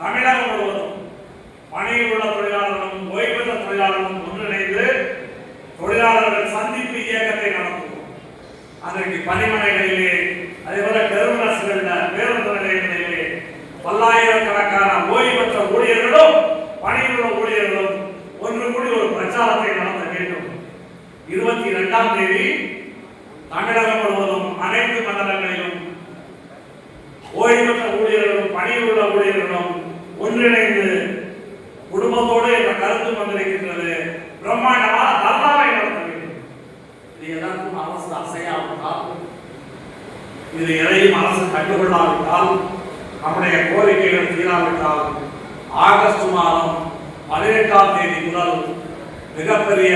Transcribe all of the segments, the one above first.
தமிழகம் முழுவதும் பணியில் உள்ள தொழிலாளர்களும் ஓய்வு பெற்ற தொழிலாளர்களும் ஒன்றிணைந்து தொழிலாளர்கள் சந்திப்பு இயக்கத்தை நடத்துவோம். அதற்கு பணிமனைகளிலே அதேபோல டெர்மினஸ்களில் பேருந்து நிலையங்களிலே பல்லாயிரக்கணக்கான ஓய்வு பெற்ற ஊழியர்களும் பணியில் உள்ள ஊழியர்களும் ஒன்று கூடி ஒரு பிரச்சாரத்தை நடத்த வேண்டும். இருபத்தி இரண்டாம் தேதி தமிழகம் முழுவதும் அனைத்து மண்டலங்களிலும் ஓய்வு பெற்ற ஊழியர்களும் பணியில் உள்ள ஊழியர்களும் ஒன்றிணைந்து குடும்பத்தோடு என்ற கருத்து வந்திருக்கின்றது. பிரம்மாண்டமான தர்ணாவை நடத்த வேண்டும். இது எல்லாருக்கும் அரசு அசையாவிட்டால் இது எதையும் அரசு கண்டுகொள்ளாவிட்டால் நம்முடைய கோரிக்கைகள் தீராவிட்டால் ஆகஸ்ட் மாதம் பதினெட்டாம் தேதி முதல் மிகப்பெரிய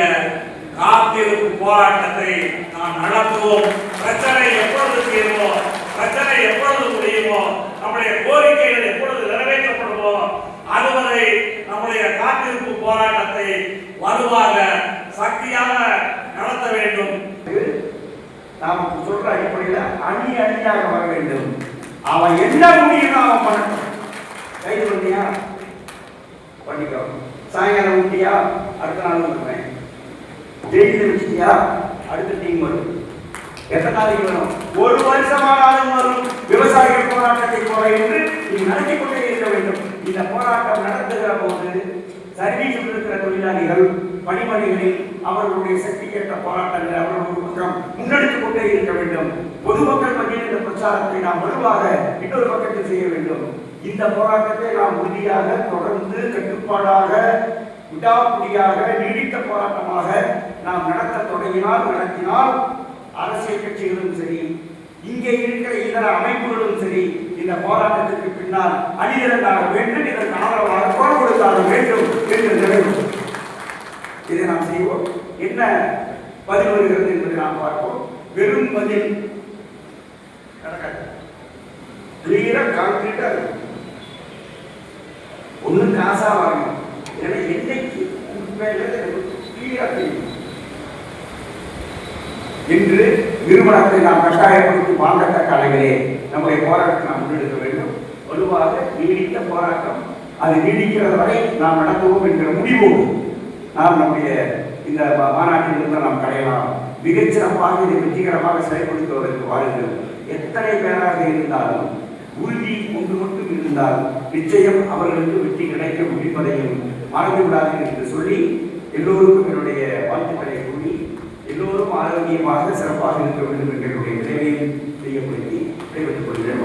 காத்திருப்பு போராட்டத்தை நாம் நடத்துவோம். பிரச்சனை எப்பொழுது தீர்வோ பிரச்சனை எப்பொழுது முடியுமோ நம்முடைய கோரிக்கைகள் எப்பொழுது நிறைவேற்றப்படுமோ அதுவரை நம்முடைய காத்திருப்பு போராட்டத்தை வலுவாக சக்தியாக நடத்த வேண்டும். நாம் சொல்ற அடிப்படையில் அணி அணியாக வர வேண்டும். அவன் என்ன முடியுமோ அவன் பண்ணணும் கைது பண்ணியா பண்ணிக்கோ. சாயங்காலம் ஊட்டியா? அடுத்த நாள் வந்துடுவேன் ஜெயிலில் வச்சிட்டியா? அடுத்த டீம் வரும் எத்தனை நாளைக்கு வரும் ஒரு வருஷமானாலும் வரும் விவசாயிகள் போராட்டத்தை போல என்று நீ நடத்தி கொண்டே இருக்க வேண்டும். இந்த போராட்டம் நடத்துகிற போது சர்வீஸில் இருக்கிற தொழிலாளிகள் பணிமனைகளில் அவர்களுடைய சக்தி கேட்ட போராட்டங்களை அவர்கள் பக்கம் முன்னெடுத்துக் கொண்டே இருக்க வேண்டும். பொதுமக்கள் மத்தியில் இந்த பிரச்சாரத்தை நாம் வலுவாக இன்னொரு பக்கத்தில் செய்ய வேண்டும். இந்த போராட்டத்தை நாம் உறுதியாக தொடர்ந்து கட்டுப்பாடாக விடாமுடியாக நீடித்த போராட்டமாக நாம் நடத்த தொடங்கினால் நடத்தினால் அரசியல் கட்சிகளும் சரி இங்கே இருக்கிற இதர அமைப்புகளும் சரி இந்த போராட்டத்திற்கு பின்னால் அணிதிரண்டாக வேண்டும் இதற்கு ஆதரவாக குரல் கொடுத்தாக வேண்டும் என்று நினைவு இதை நாம் செய்வோம். என்ன பதில் வருகிறது என்பதை நாம் பார்ப்போம். வெறும் பதில் கிளியரா கான்கிரீட்டா இருக்கும் ஒண்ணு காசா வரணும் ஏன்னா என்னைக்கு உண்மையில கிளியரா தெரியும். இன்று நிறுவனத்தை நாம் கட்டாயப்படுத்தி வாங்கத்தக்க அளவிலே நம்முடைய போராட்டத்தை நாம் முன்னெடுக்க வேண்டும். வலுவாக நீடித்த போராட்டம். அது நீடிக்கிறது வரை நாம் நடத்துவோம் என்கிற முடிவோடு நாம் நம்முடைய இந்த மாநாட்டிலிருந்து நாம் கடையலாம் மிகச்சிறப்பாக இதை வெற்றிகரமாக செயல்படுத்துவதற்கு வாருங்கள். எத்தனை பேராக இருந்தாலும் உறுதி ஒன்று மட்டும் இருந்தால் நிச்சயம் அவர்களுக்கு வெற்றி கிடைக்க முடிப்பதையும் மறந்து என்று சொல்லி எல்லோருக்கும் என்னுடைய வாழ்த்துக்களை ஆரோக்கியமாக சிறப்பாக இருக்க வேண்டும் என்கிற என்னுடைய நிலைமையை தெரியப்படுத்தி விடைபெற்றுக் கொள்கிறேன்.